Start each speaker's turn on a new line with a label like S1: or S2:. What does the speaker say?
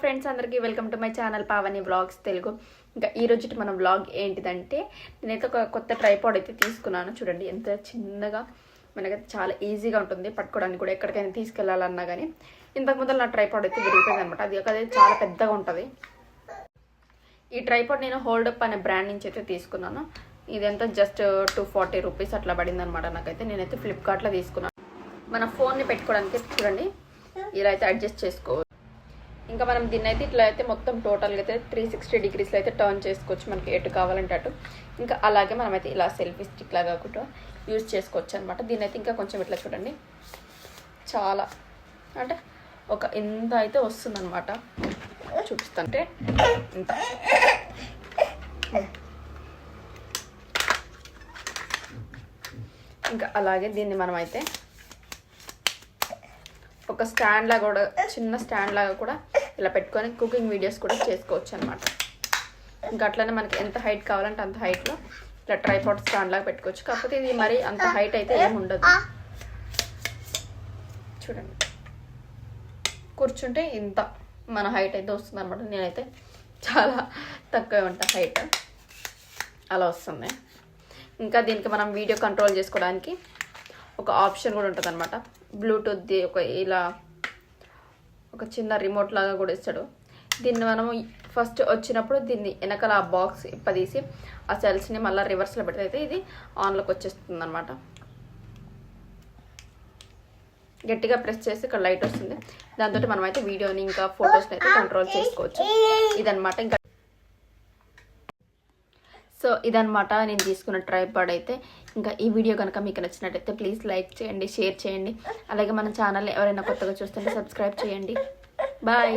S1: Friends అందరికీ welcome to my channel Pavani vlogs Telugu. ఇంకా ఈ రోజు మన వ్లాగ్ ఏంటిదంటే నేనైతే ఒక కొత్త ట్రైపాడ్ అయితే తీసుకున్నాను. చూడండి ఎంత చిన్నగా మనకైతే చాలా ఈజీగా ఉంటుంది. పట్టుకోవడానికి కూడా ఎక్కడికైనా తీసుకెళ్ళాలన్నా కానీ ఇంతకు ముందు నా ట్రైపాడ్ అయితే విరిగిపోయింది అనమాట అది ఒకదే చాలా పెద్దగా ఉంటుంది. ఈ ట్రైపాడ్ నేను హోల్డప్ అనే బ్రాండ్ నుంచి అయితే తీసుకున్నాను. ఇదంతా జస్ట్ టూ ఫార్టీ రూపీస్ అట్లా పడింది అనమాట నాకైతే. నేనైతే ఫ్లిప్కార్ట్లో తీసుకున్నాను. మన ఫోన్ని పెట్టుకోవడానికి చూడండి ఇలా అయితే అడ్జస్ట్ చేసుకోవచ్చు. ఇంకా మనం దీన్ని అయితే ఇట్లా అయితే మొత్తం టోటల్గా అయితే త్రీ సిక్స్టీ డిగ్రీస్లో అయితే టర్న్ చేసుకోవచ్చు. మనకి ఎటు కావాలంటే అటు. ఇంకా అలాగే మనమైతే ఇలా సెల్ఫీ స్టిక్ లాగా కూడా యూజ్ చేసుకోవచ్చు అనమాట దీన్ని అయితే ఇంకా కొంచెం ఇట్లా చూడండి. చాలా అంటే ఒక ఇంత అయితే వస్తుందన్నమాట. చూపిస్తుంటే ఇంత. ఇంకా అలాగే దీన్ని మనమైతే ఒక స్టాండ్ లాగా కూడా చిన్న స్టాండ్ లాగా కూడా ఇలా పెట్టుకొని కుకింగ్ వీడియోస్ కూడా చేసుకోవచ్చు అనమాట ఇంకా అట్లనే మనకి ఎంత హైట్ కావాలంటే అంత హైట్లో ఇట్లా ట్రైపాట్ స్టాండ్ లాగా పెట్టుకోవచ్చు. కాకపోతే ఇది మరి అంత హైట్ అయితే ఏమి ఉండదు. చూడండి. కూర్చుంటే ఇంత మన హైట్ అయితే వస్తుంది అనమాట నేనైతే చాలా తక్కువ ఉంటా హైట్ అలా వస్తుంది. ఇంకా దీనికి మనం వీడియో కంట్రోల్ చేసుకోవడానికి ఒక ఆప్షన్ కూడా ఉంటుంది అనమాట బ్లూటూత్ది ఒక ఇలా ఒక చిన్న రిమోట్ లాగా కూడా ఇస్తాడు. దీన్ని మనము ఫస్ట్ వచ్చినప్పుడు దీన్ని వెనకాల ఆ బాక్స్ ఇప్పదీసి ఆ సెల్స్ని మళ్ళీ రివర్స్లో పెడితే అయితే ఇది ఆన్లోకి వచ్చేస్తుంది అనమాట గట్టిగా ప్రెస్ చేసి ఇక్కడ లైట్ వస్తుంది. దాంతో మనం అయితే వీడియోని ఇంకా ఫొటోస్ని అయితే కంట్రోల్ చేసుకోవచ్చు. ఇదనమాట ఇంకా సో ఇదనమాట నేను తీసుకున్న ట్రైపాడ్ అయితే. ఇంకా ఈ వీడియో కనుక మీకు నచ్చినట్టయితే ప్లీజ్ లైక్ చేయండి షేర్ చేయండి. అలాగే మన ఛానల్ ఎవరైనా కొత్తగా చూస్తుంటే సబ్స్క్రైబ్ చేయండి. బాయ్.